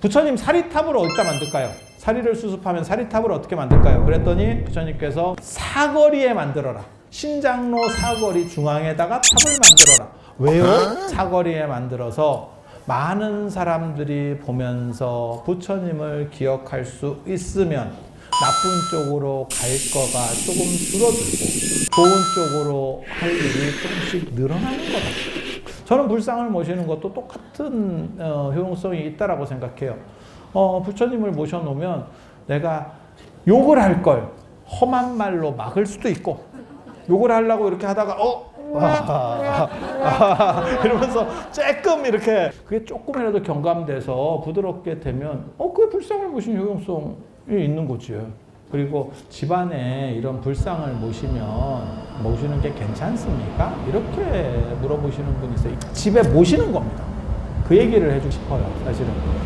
부처님 사리탑을 어디다 만들까요? 사리를 수습하면 사리탑을 어떻게 만들까요? 그랬더니 부처님께서 사거리에 만들어라. 신장로 사거리 중앙에다가 탑을 만들어라. 왜요? 사거리에 만들어서 많은 사람들이 보면서 부처님을 기억할 수 있으면 나쁜 쪽으로 갈 거가 조금 줄어들고 좋은 쪽으로 할 일이 조금씩 늘어나는 거다. 저는 불상을 모시는 것도 똑같은 어, 효용성이 있다라고 생각해요. 어, 부처님을 모셔놓으면 내가 욕을 할 걸 험한 말로 막을 수도 있고 욕을 하려고 이렇게 하다가 어 아, 아, 이러면서 조금 이렇게 그게 조금이라도 경감돼서 부드럽게 되면 어 그게 불상을 모신 효용성이 있는 거지. 그리고 집안에 이런 불상을 모시면 모시는 게 괜찮습니까? 이렇게 물어보시는 분이 있어요. 집에 모시는 겁니다. 그 얘기를 해주고 싶어요, 사실은.